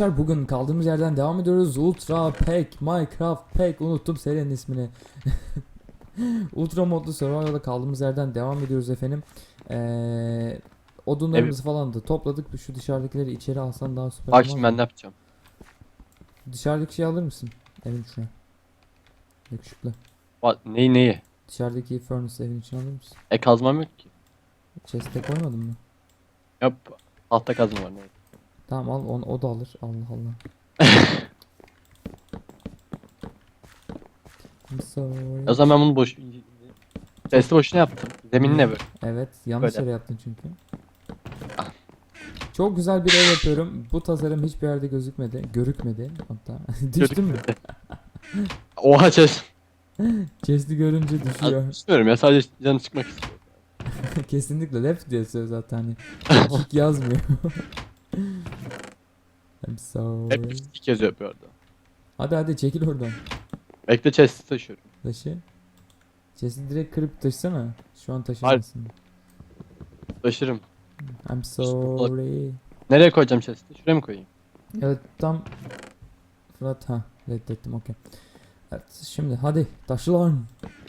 arkadaşlar bugün kaldığımız yerden devam ediyoruz. Ultra Pack, Minecraft Pack unuttum serinin ismini. Ultra modlu survival'da kaldığımız yerden devam ediyoruz efendim. Ee, odunlarımızı falan da topladık. Şu dışarıdakileri içeri alsan daha süper Bak şimdi ben ne yapacağım? Dışarıdaki şeyi alır mısın? Evin içine. Yakışıklı. Bak neyi neyi? Dışarıdaki furnace evin içine alır mısın? E kazmam yok ki. Chest'e koymadın mı? Yap. Tahta kazma var ne? Tamam al onu, o da alır. Allah Allah. I'm sorry. O zaman ben bunu boş... Testi boşuna yaptım. Zemin ne böyle? Evet, yanlış Böyle. yere yaptın çünkü. Çok güzel bir ev yapıyorum. Bu tasarım hiçbir yerde gözükmedi. Görükmedi hatta. Düştün mü? Oha chest. Chest'i görünce düşüyor. İstemiyorum ya sadece canı çıkmak istiyorum. Kesinlikle left diye söz zaten hani. Kick yazmıyor. I'm sorry. Hep iki kez yapıyor orada. Hadi hadi çekil oradan. Bekle chest'i taşıyorum. Taşı. Chest'i direkt kırıp taşısana. Şu an taşımazsın. Taşırım. I'm sorry. Nereye koyacağım chest'i? Şuraya mı koyayım? Evet tam Fırat ha reddettim okey. Evet şimdi hadi taşı lan.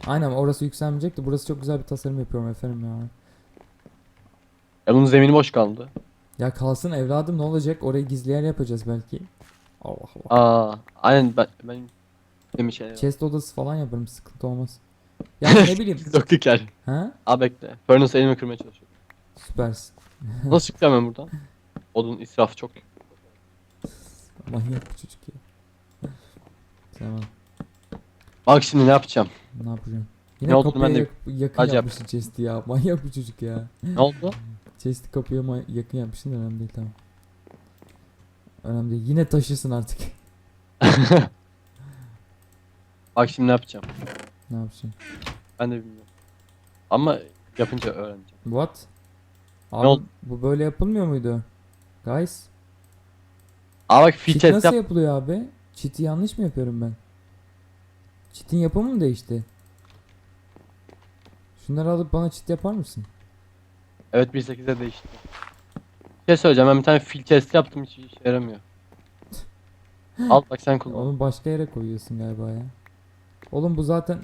Aynen orası yükselmeyecekti. Burası çok güzel bir tasarım yapıyorum efendim ya. Ya bunun zemini boş kaldı. Ya kalsın evladım ne olacak? Orayı gizli yer yapacağız belki. Allah Allah. Aa, aynen ben ben demiş şey. Chest odası falan yaparım sıkıntı olmaz. Ya ne bileyim. Döktük yer. ha? Aa bekle. Furnace elimi kırmaya çalışıyorum. Süpersin. Nasıl çıkacağım ben buradan? Odun israfı çok. Manyak bir çocuk ya. Tamam. Bak şimdi ne yapacağım? Ne yapacağım? Yine Ne kapıya ben de- yak- yakın yap. yapmışsın chest'i ya. Manyak bir çocuk ya. Ne oldu? Chest'i kapıya ma- yakın yapmışsın önemli değil tamam. Önemli değil. Yine taşısın artık. Bak şimdi ne yapacağım? ne yapacaksın? Ben de bilmiyorum. Ama yapınca öğreneceğim. What? Abi oldu? bu böyle yapılmıyor muydu? Guys. Aa bak fill Cheat nasıl yap. yapılıyor abi? Cheat'i yanlış mı yapıyorum ben? Cheat'in yapımı mı değişti? Şunları alıp bana cheat yapar mısın? Evet 1.8'e değişti. Bir şey söyleyeceğim ben bir tane fill chest yaptım hiç işe yaramıyor. Al bak sen kullan. Onu başka yere koyuyorsun galiba ya. Oğlum bu zaten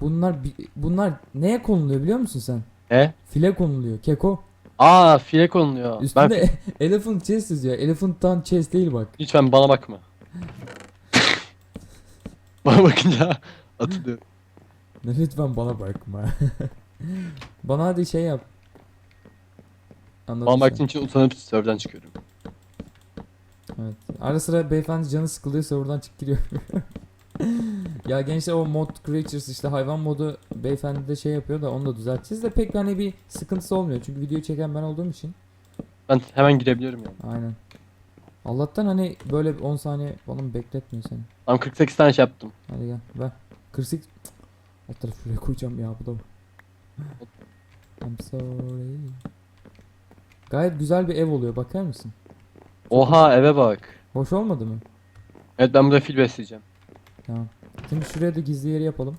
bunlar bi- bunlar neye konuluyor biliyor musun sen? Ne? File konuluyor. Keko. Aa file konuluyor. Ben Üstünde elephant chest yazıyor. Elephant'tan chest değil bak. lütfen bana bakma. bana bakınca atılıyorum. Ne lütfen bana bakma. bana hadi şey yap. Anladın Bana sen. baktığın için utanıp serverden çıkıyorum. Evet. Ara sıra beyefendi canı sıkılıyor serverdan çık giriyor. ya gençler o mod creatures işte hayvan modu beyefendi de şey yapıyor da onu da düzelteceğiz de pek hani bir sıkıntısı olmuyor. Çünkü videoyu çeken ben olduğum için. Ben hemen girebiliyorum yani. Aynen. Allah'tan hani böyle 10 saniye falan bekletmiyor seni. Tam 48 tane şey yaptım. Hadi gel ver. 48 Alt tarafı şuraya koyacağım ya bu da. I'm sorry. Gayet güzel bir ev oluyor bakar mısın? Oha eve bak. Hoş olmadı mı? Evet ben burada fil besleyeceğim. Tamam. Şimdi şuraya da gizli yeri yapalım.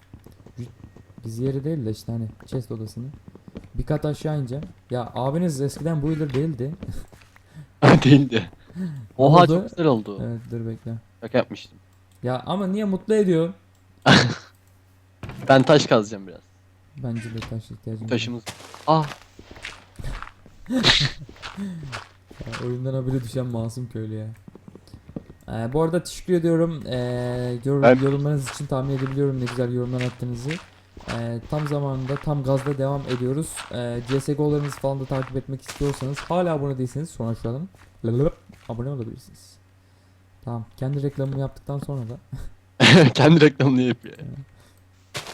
Gizli yeri değil de işte hani chest odasını. Bir kat aşağı ineceğim. Ya abiniz eskiden bu builder değildi. Değildi. Oha Oldu. çok güzel oldu. evet dur bekle. Şaka yapmıştım. Ya ama niye mutlu ediyor? Ben taş kazacağım biraz. Bence de taş ihtiyacım var. Taşımız. Ah Ya, oyundan haberi düşen masum köylü ya. Ee, bu arada teşekkür ediyorum. Ee, yorum, Ben- yorumlarınız için tahmin edebiliyorum ne güzel yorumlar attığınızı. Ee, tam zamanında, tam gazda devam ediyoruz. Ee, CSGO'larınızı falan da takip etmek istiyorsanız, hala abone değilseniz sonra şu an abone olabilirsiniz. Tamam, kendi reklamımı yaptıktan sonra da kendi reklamını yapıyor.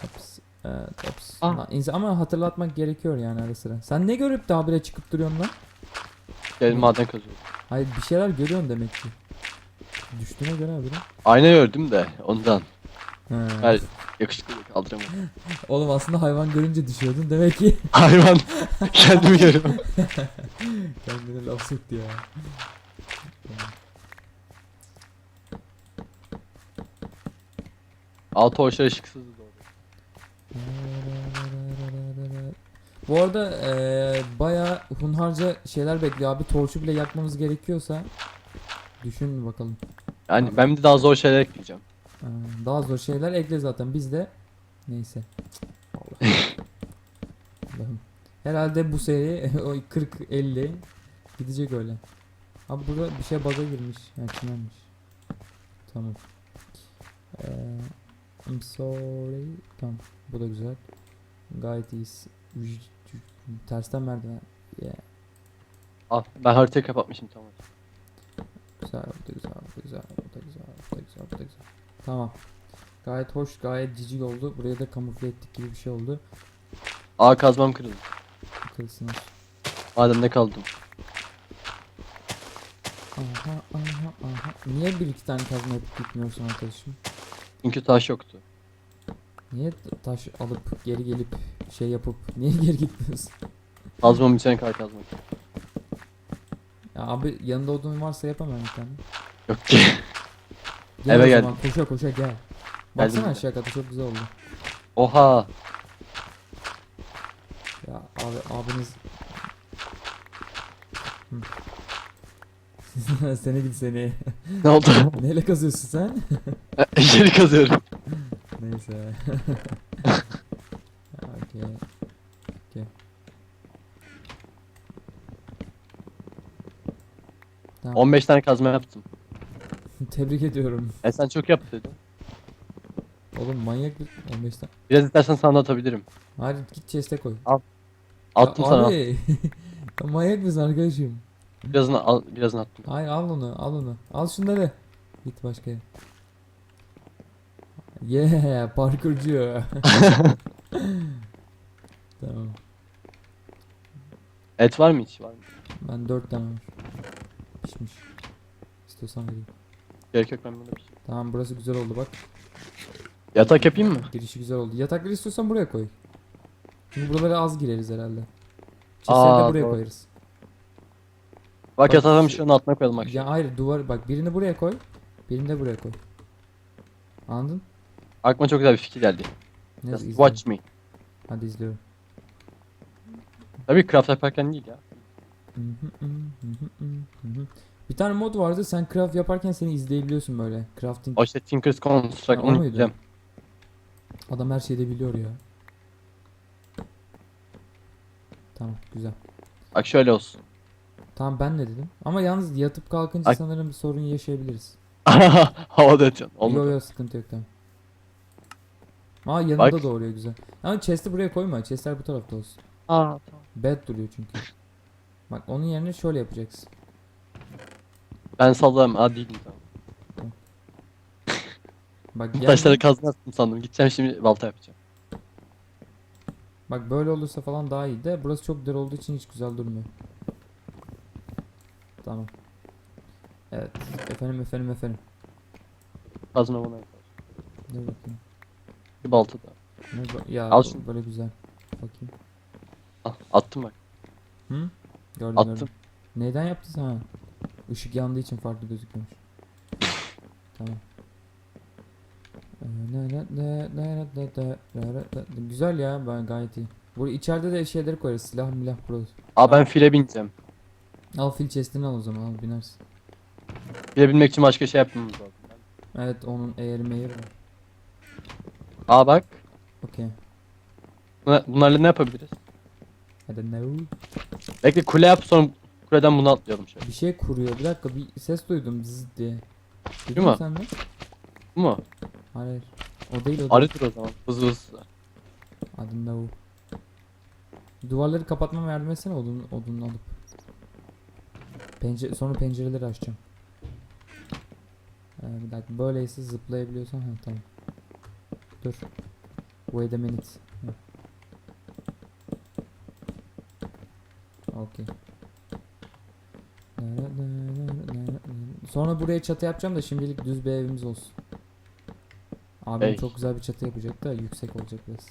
Ops, evet, ops. Ah. Lan insan- ama hatırlatmak gerekiyor yani ara sıra. Sen ne görüp de habire çıkıp duruyorsun lan? Gel maden kazıyorum. Hayır bir şeyler görüyorsun demek ki. Düştüğüne göre habire. Ayna gördüm de ondan. He. Hayır yakışıklı da kaldıramadım. Oğlum aslında hayvan görünce düşüyordun demek ki. Hayvan kendimi görüyorum. Kendine laf soktu ya. Altı hoşlar ışıksızdı doğru. Bu arada eee baya hunharca şeyler bekliyor abi. Torçu bile yakmamız gerekiyorsa Düşün bakalım. Yani ben de daha zor şeyler ekleyeceğim. Aa, daha zor şeyler ekle zaten biz de. Neyse. Allah. Allah'ım. Herhalde bu seri o 40-50 gidecek öyle. Abi burada bir şey baga girmiş. Ha çimenmiş. Tamam. Ee, I'm sorry. Tamam. Bu da güzel. Gayet iyi. Tersten merdiven. Yeah. Al ben haritayı kapatmışım tamam. Güzel, bu da güzel, bu da güzel, bu da güzel, bu da güzel, bu da güzel. Tamam. Gayet hoş, gayet cici oldu. Buraya da kamufle ettik gibi bir şey oldu. Aa kazmam kırıldı. Kılsın. Madende kaldım. Aha, aha, aha. Niye bir iki tane kazma yapıp gitmiyorsun arkadaşım? Çünkü taş yoktu. Niye taş alıp geri gelip şey yapıp niye geri gitmiyorsun? Kazmam içine kadar kazmak. Ya abi yanında odun varsa yapamam bir tane. Yok ki. Gel Eve geldim. zaman koşa koşa gel. Baksana bile. aşağı kata çok güzel oldu. Oha. Ya abi abiniz seni git seni. Ne oldu? Neyle kazıyorsun sen? Yeri kazıyorum. Neyse. Okey. Okey. Tamam. 15 tane kazma yaptım. Tebrik ediyorum. E sen çok yap dedin. Oğlum manyak bir 15 tane. Biraz istersen sana da atabilirim. Hadi git chest'e koy. Attım Ya sana. Abi. ya manyak mısın arkadaşım? Birazını al, birazını attım. Hayır al onu al onu. Al şunları. Git başka yere. Yeah parkurcu. tamam. Et var mı hiç? Var mı? Ben 4 tane var. Pişmiş. İstiyorsan vereyim. Gerek yok ben bunu şey. Tamam burası güzel oldu bak. Yatak yapayım mı? Girişi güzel oldu. Yatakları istiyorsan buraya koy. Çünkü buralara az gireriz herhalde. Aa, de buraya doğru. koyarız. Bak şu- şunun altına koyalım bak. Ya hayır duvar bak birini buraya koy. Birini de buraya koy. Anladın? Aklıma çok güzel bir fikir geldi. Ne Just watch me. Hadi izliyorum. Tabii craft yaparken değil ya. Bir tane mod vardı sen craft yaparken seni izleyebiliyorsun böyle. Crafting. O işte Tinker's Construct onu muydu? bileceğim. Adam her şeyi de biliyor ya. Tamam güzel. Bak şöyle olsun. Tamam ben ne dedim? Ama yalnız yatıp kalkınca Ay. sanırım bir sorun yaşayabiliriz. Havada ötüyorsun. Yo Olmadı. yo sıkıntı yok tamam. Aa yanında Bak. doğruyor güzel. Ama chest'i buraya koyma. Chest'ler bu tarafta olsun. Aa, tamam. Bad duruyor çünkü. Bak onun yerine şöyle yapacaksın. Ben sallarım. Aa değilim tamam. Bak Bu gel. taşları kazmazsın sandım. Gideceğim şimdi balta yapacağım. Bak böyle olursa falan daha iyi de burası çok dar olduğu için hiç güzel durmuyor. Tamam. Evet. Efendim efendim efendim. Kazma bana yapar. Dur bakayım. Bir balta da. Ne ba- ya Al bu- şunu. böyle güzel. Bakayım. Al, attım bak. Hı? Gördüm Attım. gördüm. Neden yaptın sen? ha? Işık yandığı için farklı gözüküyormuş. Tamam. Güzel ya ben gayet iyi. Bu içeride de şeyleri koyarız. Silah milah koyarız. Aa ben file bineceğim. Al fil chest'ini al o zaman al binersin. File binmek için başka şey yapmamız lazım. Evet onun eğri meğri var. Aa bak. Okey. Buna- Bunlarla ne yapabiliriz? Hadi ne? Bekle kule yap sonra kuleden bunu atlayalım şöyle. Bir şey kuruyor. Bir dakika bir ses duydum zzz diye. Duydun mu sen de? Bu mu? Hayır. O değil o değil. Arıdır o zaman. Hızlı hızlı. Hadi ne? Duvarları kapatmama yardım etsene odun, odunu alıp. Pencere, sonra pencereleri açacağım. Ee, bir dakika böyleyse zıplayabiliyorsan ha tamam. Dur. Wait a minute. Okay. Sonra buraya çatı yapacağım da şimdilik düz bir evimiz olsun. Abim Ey. çok güzel bir çatı yapacak da yüksek olacak biraz.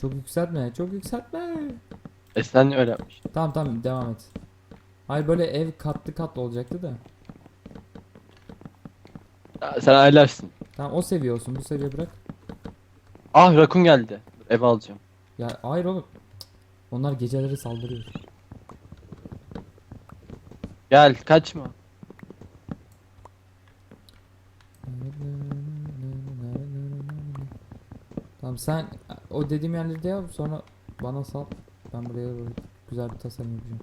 Çok yükseltme, çok yükseltme. E sen öyle yapmıştın. Tamam tamam devam et. Hayır böyle ev katlı katlı olacaktı da. Ya, sen ayarlarsın. Tamam o seviye olsun, bu seviye bırak. Ah rakun geldi. Eve alacağım. Ya hayır oğlum. Onlar geceleri saldırıyor. Gel kaçma. Tamam sen o dediğim yerleri de yap sonra bana sal. Ben buraya böyle güzel bir tasarım yapacağım.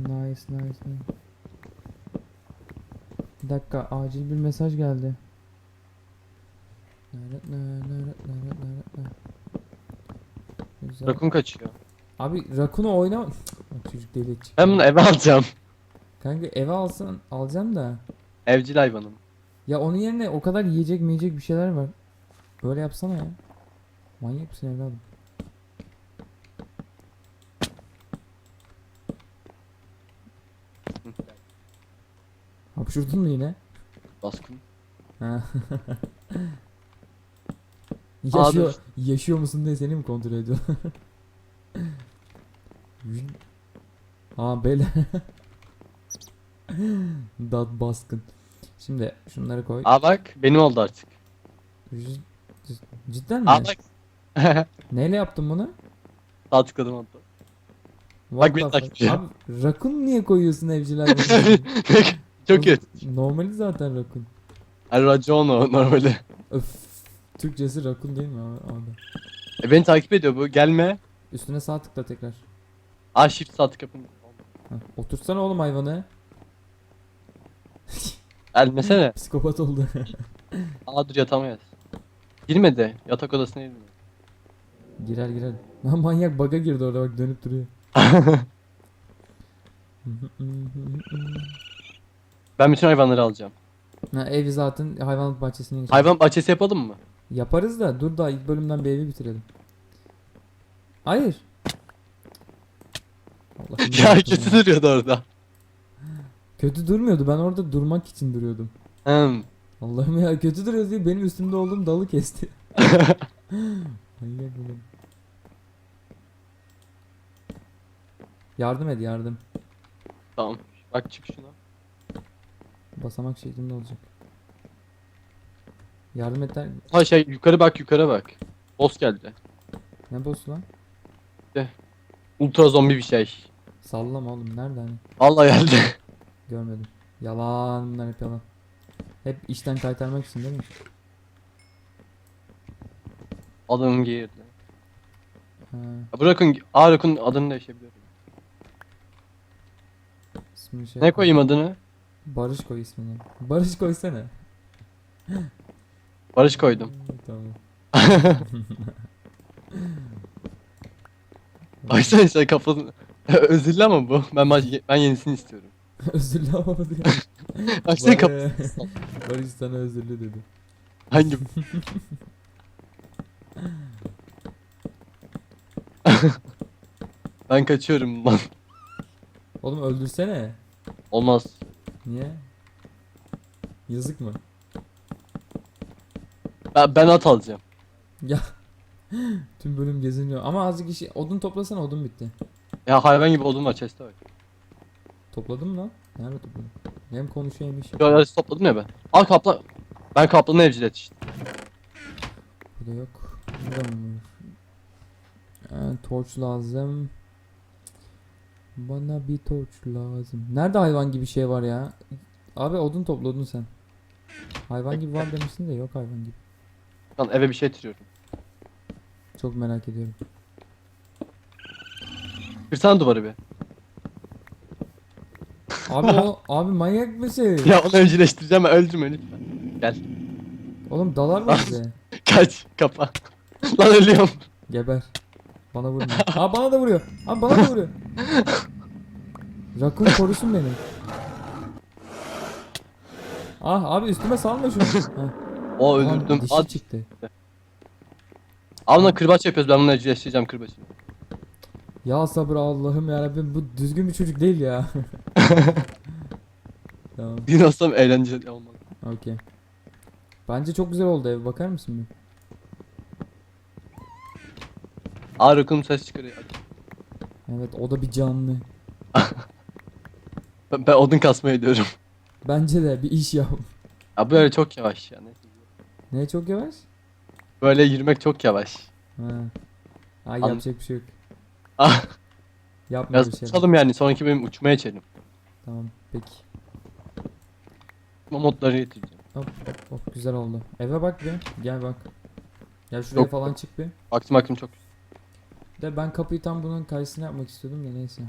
Nice nice nice. Bir dakika acil bir mesaj geldi. Güzel. Rakun kaçıyor. Abi Rakun'u. Bak Çocuk deli çıktı. Ben bunu eve alacağım. Kanka eve alsan alacağım da. Evcil hayvanım. Ya onun yerine o kadar yiyecek mi yiyecek bir şeyler var. Böyle yapsana ya. Manyak mısın evladım? Hapşurdun mu yine? Baskın. Ha. Aa, yaşıyor, dur. yaşıyor musun diye seni mi kontrol ediyor? ha böyle. Dat baskın. Şimdi şunları koy. Aa bak benim oldu artık. Cid- Cidden mi? Aa bak. Neyle yaptın bunu? Sağ tıkladım hatta. What beni the takip fuck? ediyor. Abi rakun niye koyuyorsun evcil hayvanı? Çok kötü. Normali zaten rakun. Ay racon o normali. Öf. Türkçesi rakun değil mi abi? abi? E, beni takip ediyor bu gelme. Üstüne sağ tıkla tekrar. Aa shift sağ tık yapın. Heh. Otursana oğlum hayvanı. Gelmesene. Psikopat oldu. Aa dur yatamayız. Girmedi. Yatak odasına girmedi. Girer girer. Lan manyak baga girdi orada bak dönüp duruyor. Ben bütün hayvanları alacağım. ha, ev zaten hayvanat bahçesine geçer. Hayvan bahçesi yapalım mı? Yaparız da dur da ilk bölümden bir evi bitirelim. Hayır. Ya kötü duruyordu orada. Kötü durmuyordu. Ben orada durmak için duruyordum. Hmm. Allah'ım ya kötü duruyor diye benim üstümde olduğum dalı kesti. Manyak oğlum. Yardım et yardım. Tamam. Bak çık şuna. Basamak şeklinde olacak. Yardım et der. Ha şey yukarı bak yukarı bak. Boss geldi. Ne boss'u lan? Ultra zombi bir şey. Sallama oğlum. Nerede hani? Vallahi geldi. Görmedim. Yalan bunlar hep yalan. Hep işten kaytarmak için değil mi? Adamım girdi. Ha, Bırakın Aa Rakun adını değişebiliyorum. İsmini şey Ne yap- koyayım adını? Barış koy ismini. Barış koysana. Barış koydum. tamam. Baksana sen kafasını. Özürlü ama bu. Ben baş- ben yenisini istiyorum. özürlü ama diyor. Baksana Barış- kafasını. Barış sana özürlü dedi. Hangi? ben kaçıyorum lan. Oğlum öldürsene. Olmaz. Niye? Yazık mı? Ben, ben at alacağım. Ya. Tüm bölüm geziniyor. Ama azıcık işi odun toplasana odun bitti. Ya hayvan gibi odun var chest'e bak. Topladım lan. Nerede topladım? Hem konuşuyor hem iş yapıyor. arası topladım ya ben. Al kaplan. Ben kaplanı evcil yetiştim. Burada yok. Burada mı? Ee, torç lazım. Bana bir torç lazım. Nerede hayvan gibi şey var ya? Abi odun topladın sen. Hayvan gibi var demişsin de yok hayvan gibi. Lan eve bir şey getiriyorum. Çok merak ediyorum. Kırsana duvarı bir. Abi o abi manyak mısın? Ya onu evcilleştireceğim ben öldürme lütfen. Gel. Oğlum dalar mı bize? Kaç. Kapa. Lan ölüyorum. Geber. Bana vurma. Aa bana da vuruyor. Abi bana da vuruyor. Rakun korusun beni. Ah abi üstüme salma şunu. Heh. O öldürdüm. Dişi At. çıktı. Al lan kırbaç yapıyoruz ben bunu evcilleştireceğim kırbaçını. Ya sabır Allah'ım ya Rabbim bu düzgün bir çocuk değil ya. tamam, olsam eğlenceli olmaz. okey. Bence çok güzel oldu ev. Bakar mısın bir? Aa Rakun ses çıkarıyor. Evet, o da bir canlı. Ben, ben odun kasmaya gidiyorum. Bence de bir iş yap. Ya böyle çok yavaş ya. neyse. Ne çok yavaş? Böyle yürümek çok yavaş. Ha. Ay An- yapacak bir şey yok. Ah. Yapma Biraz bir şey. tutalım yani. Sonraki bölüm uçmaya geçelim. Tamam peki. Bu modları getireceğim. Hop hop hop güzel oldu. Eve bak bir. Gel bak. Gel şuraya Yok. falan çık bir. Baktım baktım çok. De ben kapıyı tam bunun karşısına yapmak istiyordum da neyse.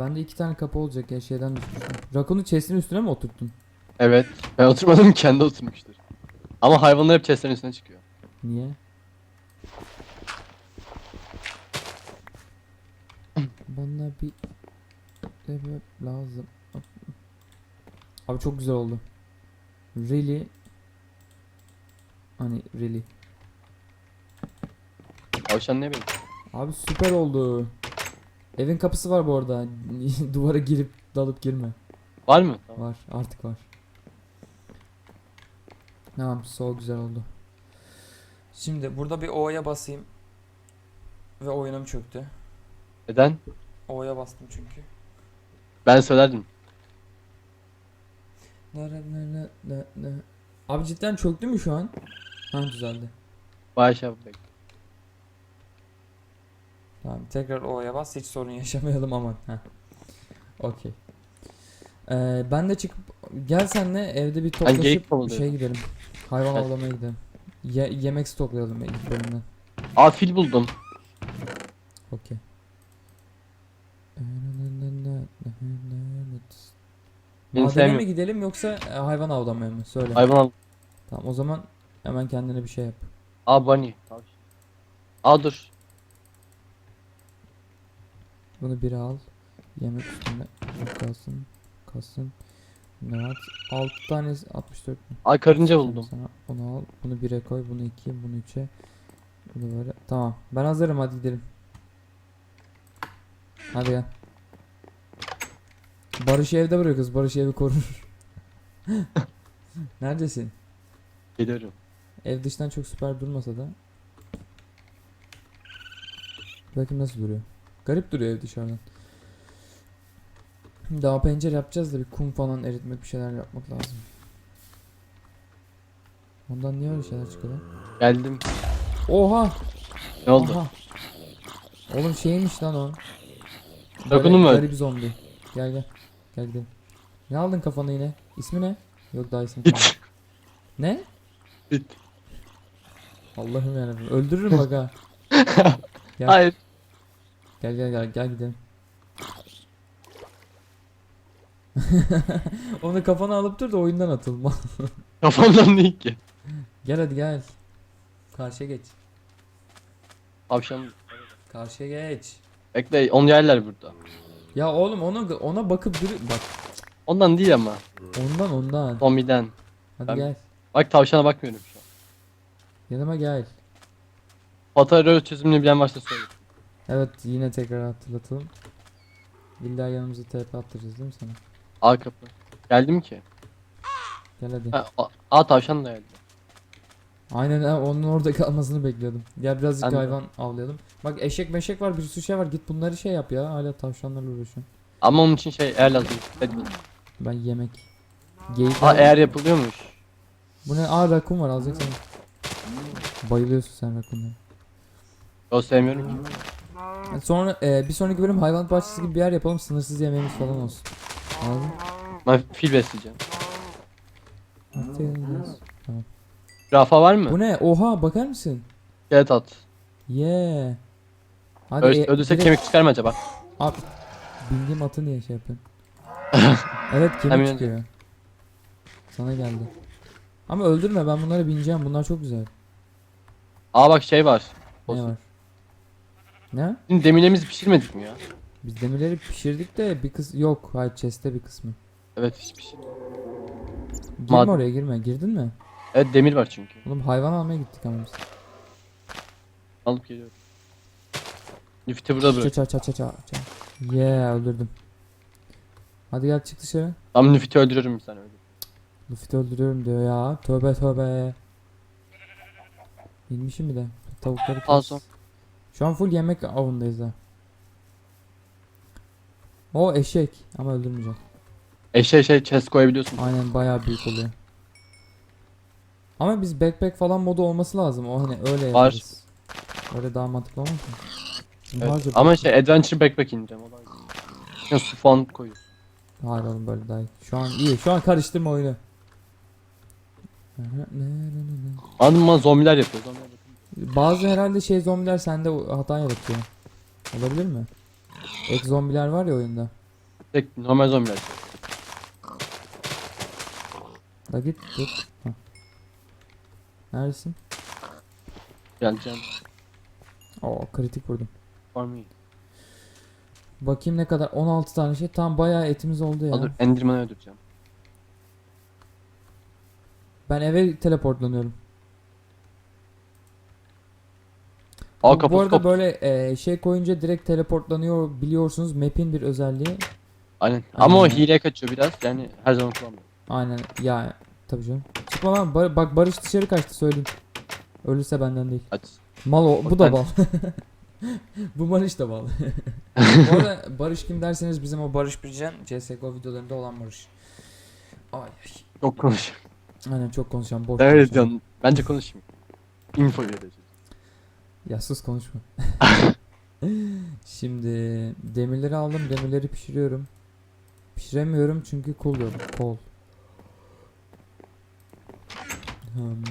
Bende iki tane kapı olacak ya şeyden düşmüştüm. Rakun'u chest'in üstüne mi oturttun? Evet. Ben oturmadım kendi oturmuştur. Ama hayvanlar hep chestlerin üstüne çıkıyor. Niye? Bana bir sebep lazım. Abi çok güzel oldu. Really Hani really. Tavşan ne benim? Abi süper oldu. Evin kapısı var bu arada. Duvara girip dalıp girme. Var mı? Tamam. Var artık var. Tamam so güzel oldu. Şimdi burada bir O'ya basayım. Ve oyunum çöktü. Neden? O'ya bastım çünkü. Ben söylerdim. Ne, ne, ne, ne, ne. Abi cidden çöktü mü şu an? Ha düzeldi. Bayağı şey yapmak. Tamam tekrar O'ya bas hiç sorun yaşamayalım aman. Okey. Ee, ben de çıkıp gel senle evde bir toplaşıp kovalıyorum. şey gidelim. Hayvan Evet. avlamaya gidelim. Ye- yemek stoklayalım ilk bölümden. Aa fil buldum. Okey. Madene mi gidelim yoksa e, hayvan avlamaya mı? Söyle. Hayvan al. Tamam o zaman hemen kendine bir şey yap. Aa bunny. Aa dur. Bunu biri al. Yemek üstünde kalsın. Kalsın. Ne at? 6 tane 64 mi? Aa karınca buldum. Sana bunu al. Bunu 1'e koy. Bunu 2'ye. Bunu 3'e. Bunu böyle. Tamam. Ben hazırım. Hadi gidelim. Hadi gel. Barış'ı evde bırakıyoruz. Barış evi korur. Neredesin? Geliyorum. Ev dıştan çok süper durmasa da. Bakayım nasıl duruyor. Garip duruyor ev dışarıdan. Daha pencere yapacağız da bir kum falan eritmek bir şeyler yapmak lazım. Ondan niye öyle şeyler çıkıyor lan? Geldim. Oha! Ne oldu? Aha. Oğlum şeymiş lan o. Rakun'u mu? Garip zombi. Gel gel. Gel gidelim. Ne aldın kafana yine? İsmi ne? Yok daha ismi kalmadı. Ne? Git. Allah'ım yarabbim. Öldürürüm bak ha. Hayır. Gel gel gel gel gidelim. Onu kafana alıp dur da oyundan atılma. Kafamdan değil ki. gel hadi gel. Karşıya geç. Tavşan. Karşıya geç. Bekle onu yerler burada. Ya oğlum ona ona bakıp dur bak. Ondan değil ama. Ondan ondan. Zombiden. Hadi Ben- gel. Bak tavşana bakmıyorum şu an. Yanıma gel. Pataro çözümünü bilen varsa söyle. Evet yine tekrar hatırlatalım. İlla yanımıza TP attıracağız değil mi sana? A kapı. Geldim ki. Gel hadi. Ha, a, a tavşan da geldi. Aynen ha, onun orada kalmasını bekliyordum. Gel birazcık de. hayvan avlayalım. Bak eşek meşek var bir sürü şey var. Git bunları şey yap ya. Hala tavşanlarla uğraşıyorum. Ama onun için şey eğer lazım. Hadi. Ben yemek. Geyik var. eğer yapılıyormuş. Bu ne? Aa rakun var alacaksın. Bayılıyorsun sen rakunlara. O sevmiyorum ki. Yani Sonra e, bir sonraki bölüm hayvan bahçesi gibi bir yer yapalım. Sınırsız yemeğimiz falan olsun. Anladın? mı? Ben fil besleyeceğim. Rafa var mı? Bu ne? Oha bakar mısın? Evet at. Yeah. Hadi Öl, e, direkt- kemik çıkar mı acaba? Abi bildiğim atı niye şey yapıyorsun? evet kemik Hemen çıkıyor. Sana geldi. Ama öldürme ben bunlara bineceğim. Bunlar çok güzel. Aa bak şey var. Ne Olsun. var? Ne? Şimdi demirlerimizi pişirmedik mi ya? Biz demirleri pişirdik de bir kız yok. Hayır chest'te bir kısmı. Evet hiç pişir. Girme Mad- oraya girme. Girdin mi? Evet demir var çünkü. Oğlum hayvan almaya gittik ama biz. Alıp geliyorum. Nifti burada bırak. Ça ça ça ça ça. ça. Yeah öldürdüm. Hadi gel çık dışarı. Tam Nifti öldürüyorum bir tane öyle. Öldürüyorum diyor ya. Tövbe tövbe. İnmişim bir de. Tavukları kes. Fazla. Şu an full yemek avındayız ha. O eşek ama öldürmeyeceğim. Eşeğe şey chest koyabiliyorsun. Aynen bayağı büyük oluyor. Ama biz backpack falan modu olması lazım. O hani öyle Var. yaparız. Öyle daha mantıklı olmaz mı? Evet. Ama şey Adventure Backpack ineceğim. O da ya su falan koyuyorsun. Hayır oğlum böyle daha iyi. Şu an iyi. Şu an karıştırma oyunu. Anladın mı? Zombiler yapıyor. Zombiler yapıyor. Bazı herhalde şey zombiler sende hata yaratıyor. Olabilir mi? Ek zombiler var ya oyunda. Tek normal zombiler. Da git dur. Hah. Neredesin? Geleceğim. Oo kritik vurdum. For me. Bakayım ne kadar 16 tane şey. Tam bayağı etimiz oldu ya. Dur Enderman'ı öldüreceğim. Ben eve teleportlanıyorum. Aa Bu- Bu arada kaput. böyle e, şey koyunca direkt teleportlanıyor biliyorsunuz. Map'in bir özelliği. Aynen. Ama o Aynen. hileye kaçıyor biraz. Yani her zaman kullanmıyorum. Aynen ya tabii canım. Çıkma lan Bar- bak Barış dışarı kaçtı söyleyeyim. Ölürse benden değil. Aç. Mal o bu da bal. bu Barış da bal. bu arada Barış kim derseniz bizim o Barış Bircan CSGO videolarında olan Barış. Ay. Çok konuş. Aynen çok konuşan boş. Evet konuşan. canım. Bence konuşayım. Info vereceğiz. Ya sus konuşma. Şimdi demirleri aldım. Demirleri pişiriyorum. Pişiremiyorum çünkü kol yok. Kol. Hmm.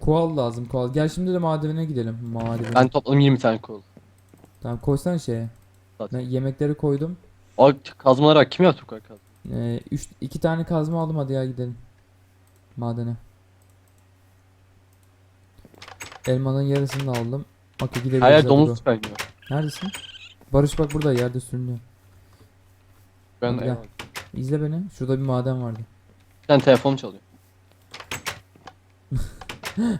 Koal lazım koal. Gel şimdi de madene gidelim. Madene. Ben topladım 20 tane kol. Tamam koysana şeye. Zaten. Ben yemekleri koydum. O kazmaları bak, kim yaptı bu kadar kazma? Ee, üç, iki tane kazma aldım hadi ya gidelim. Madene. Elmanın yarısını aldım. Okey gidebiliriz. Hayır domuz çıkarmıyor. Neredesin? Barış bak burada yerde sürünüyor. Ben Hadi gel. eyvallah. İzle beni. Şurada bir maden vardı. Tane telefon çalıyor.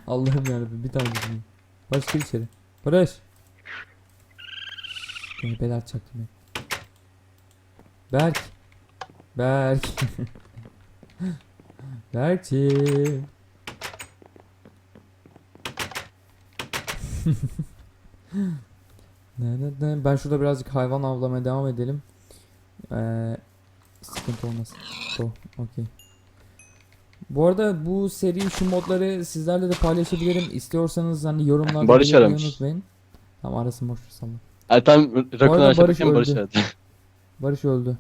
Allah'ım yarabbim bir tane düşüneyim. Barış gir içeri. Barış. Beni bela çaktım ben. Berk. Berk. Berkçim. Ne, ne, ne. Ben şurada birazcık hayvan avlamaya devam edelim. Ee, sıkıntı olmasın. Oh, okey. Bu arada bu seri şu modları sizlerle de paylaşabilirim. İstiyorsanız hani yorumlarda Barış aramış. unutmayın. Tamam arasın boş rakun arada Barış aşağıdayken Barış öldü. aradı. Barış öldü.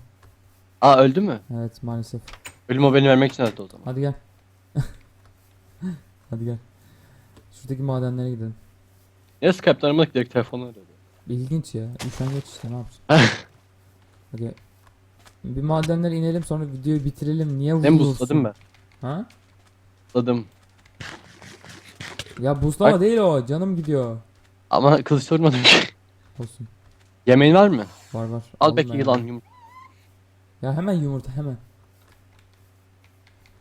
Aa öldü mü? Evet maalesef. Ölüm haberini vermek için aradı o zaman. Hadi gel. Hadi gel. Şuradaki madenlere gidelim. Ya Skype'dan aramadık direkt telefonu aradı. İlginç ya. Üşengeç işte ne yapacağız? Hadi. Bir madenlere inelim sonra videoyu bitirelim. Niye Ben vurulsun? busladım ben. Ha? Busladım. Ya buzlama Bak. değil o. Canım gidiyor. Ama kılıç vurmadım ki. Olsun. Yemeğin var mı? Var var. Al belki ben yılan yumurta. Ya hemen yumurta hemen.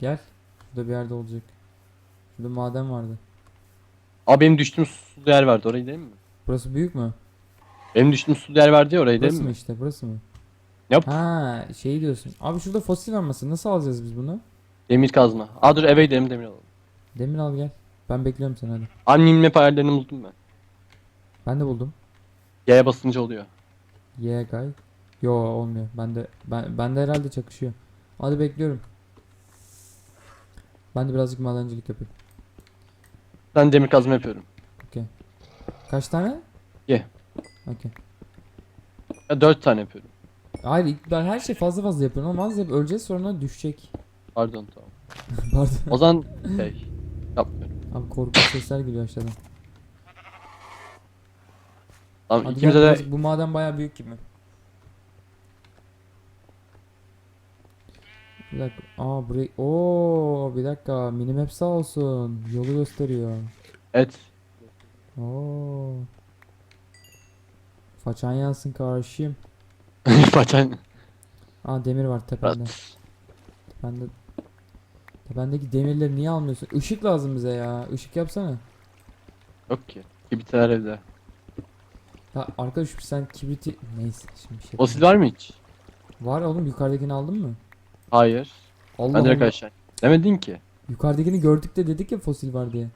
Gel. Şurada bir yerde olacak. Şurada maden vardı. Aa benim düştüğüm sulu yer vardı orayı değil mi? Burası büyük mü? Benim düştüğüm sulu yer vardı ya orayı değil Burası mı mi? işte burası mı? Yap. Ha şey diyorsun. Abi şurada fosil varması nasıl alacağız biz bunu? Demir kazma. Aa dur eve gidelim demir alalım. Demir al gel. Ben bekliyorum seni hadi. Annenin map ayarlarını buldum ben. Ben de buldum. Y'ye basınca oluyor. Yeah guy. Yo olmuyor. Ben de ben ben de herhalde çakışıyor. Hadi bekliyorum. Ben de birazcık madencilik yapayım. Ben demir kazma yapıyorum. Kaç tane? Ye. Okey. Ya 4 tane yapıyorum. Hayır ben her şey fazla fazla yapıyorum ama az yap öleceğiz sonra düşecek. Pardon tamam. Pardon. O zaman şey yapmıyorum. Abi korkunç sesler geliyor aşağıdan. Tamam Hadi ikimize gel, de bu maden bayağı büyük gibi. Bir dakika. Aa burayı. Oo bir dakika. Minimap sağ olsun. Yolu gösteriyor. et. Oo. Façan yansın karşıyım. Paçan. Aa demir var tepende. Tepende. Tependeki demirleri niye almıyorsun? Işık lazım bize ya. Işık yapsana. Yok ki. Kibritler evde. Ya arkadaş sen kibriti neyse şimdi bir şey. Fosil var mı hiç? Var oğlum yukarıdakini aldın mı? Hayır. Allah Ben direkt Allah. aşağı. Demedin ki. Yukarıdakini gördük de dedik ya fosil var diye.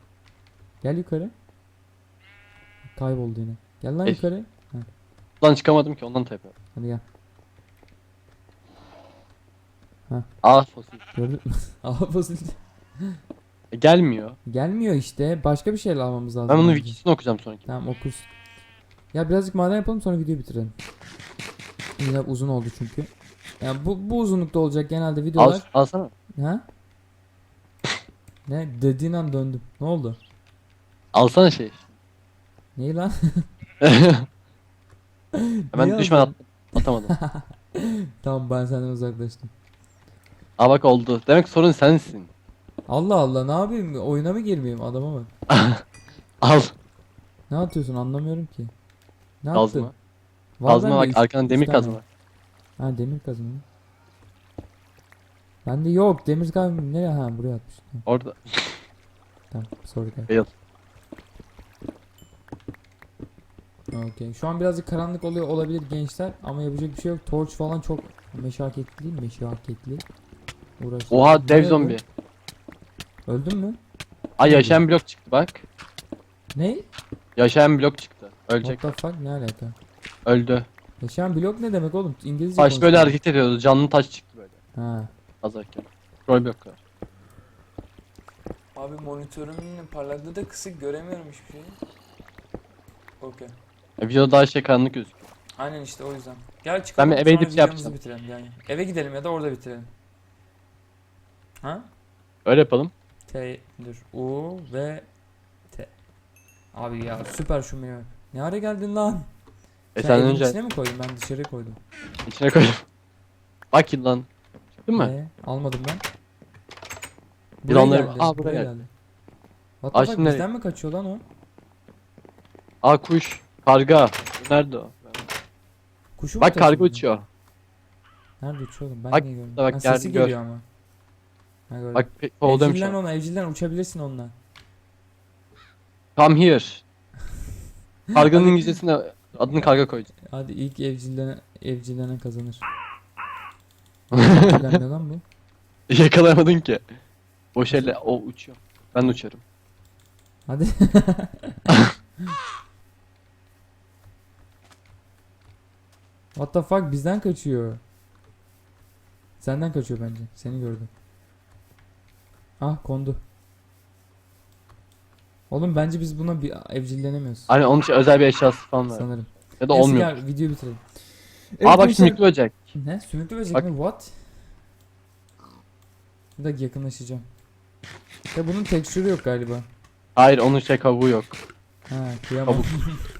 Gel yukarı. Kayboldu yine. Gel lan Ey. yukarı. Buradan çıkamadım ki ondan tepe. Hadi gel. Aa fosil. Gördün mü? Aa fosil. E, gelmiyor. Gelmiyor işte. Başka bir şeyle almamız lazım. Ben bunun bence. wikisini okuyacağım sonraki. Tamam okursun. Ya birazcık maden yapalım sonra videoyu bitirelim. Yine uzun oldu çünkü. Yani bu, bu uzunlukta olacak genelde Al, videolar. alsana. Ha? Ne? Dediğin an döndüm. Ne oldu? Alsana şey. Neyi lan? Niye düşman at atamadım. Tamam ben senden uzaklaştım. Aa bak oldu. Demek sorun sensin. Allah Allah ne yapayım? Oyuna mı girmeyeyim adama bak. Al. Ne atıyorsun anlamıyorum ki. Ne Kazma. yaptın? Var Kazma bende bak üç- arkadan üç demir tane. kazma. Ha demir kazma. Bende yok demir kazma nereye ha buraya atmış. Orada. tamam sorry guys. Fail. Okey. Şu an birazcık karanlık oluyor olabilir gençler ama yapacak bir şey yok. Torch falan çok meşakkatli? Meşakkatli. Uğraşıyor. Oha dev Nerede? zombi. Öldün mü? Ay yaşayan blok çıktı bak. Ne? Yaşayan blok çıktı. Ölecek. What the fuck ne alaka? Öldü. Yaşayan blok ne demek oğlum? İngilizce Taş böyle konuşuyor. hareket ediyordu. Canlı taş çıktı böyle. Ha. Azarken. Troll bloklar. Abi monitörümün parlaklığı da kısık göremiyorum hiçbir şeyi. Okey. E, videoda daha şey karanlık gözüküyor. Aynen işte o yüzden. Gel çıkalım. Ben bir eve sonra gidip şey videomuzu yapacağım. Bitirelim yani. Eve gidelim ya da orada bitirelim. Ha? Öyle yapalım. T dur. U ve T. Abi ya süper şu menü. Ne ara geldin lan? E Sen sen evin önce içine mi koydun? Ben dışarı koydum. içine koydum. Bak lan. Çıktın mı? Ee, almadım ben. Biz Buraya onları- geldi. Aa, buraya geldi. What the Aa, fuck, şimdi- bizden mi kaçıyor lan o? Aa kuş. Karga. Nerede o? Kuşu mu Bak karga uçuyor. Nerede uçuyor oğlum? Ben Bak, niye görmedim? bak, Ha, gel, sesi gör. geliyor ama. Ha, gördüm. Bak pe- kovalıyorum şu evcillen an. onu evcillen uçabilirsin onunla. Come here. Karganın Hadi. İngilizcesine adını karga koyacağım. Hadi ilk evcillene, evcillenen kazanır. Evcilen ne lan bu? Yakalayamadın ki. Boş elle o uçuyor. Ben de uçarım. Hadi. What the fuck bizden kaçıyor. Senden kaçıyor bence. Seni gördüm. Ah kondu. Oğlum bence biz buna bir evcillenemiyoruz. Hani onun için özel bir eşyası falan var. Sanırım. Ya da Neyse olmuyor. gel videoyu bitirelim. Aa bak gençler- sümüklü böcek. Ne? Sümüklü böcek Bak. mi? What? Bir dakika yakınlaşacağım. Ya bunun tekstürü yok galiba. Hayır onun şey kabuğu yok. Ha kıyamam. Kabuk.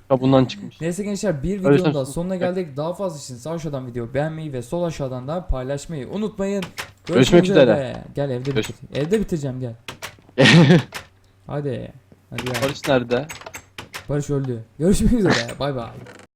Kabuğundan çıkmış. Neyse gençler bir Öyle videonun da sen- sonuna geldik. Daha fazla için sağ aşağıdan video beğenmeyi ve sol aşağıdan da paylaşmayı unutmayın. Görüşmek üzere. Gel evde Görüş- bitir. Evde bitireceğim gel. Hadi. Hadi ya. Barış nerede? Barış öldü. Görüşmek üzere. Bay bay.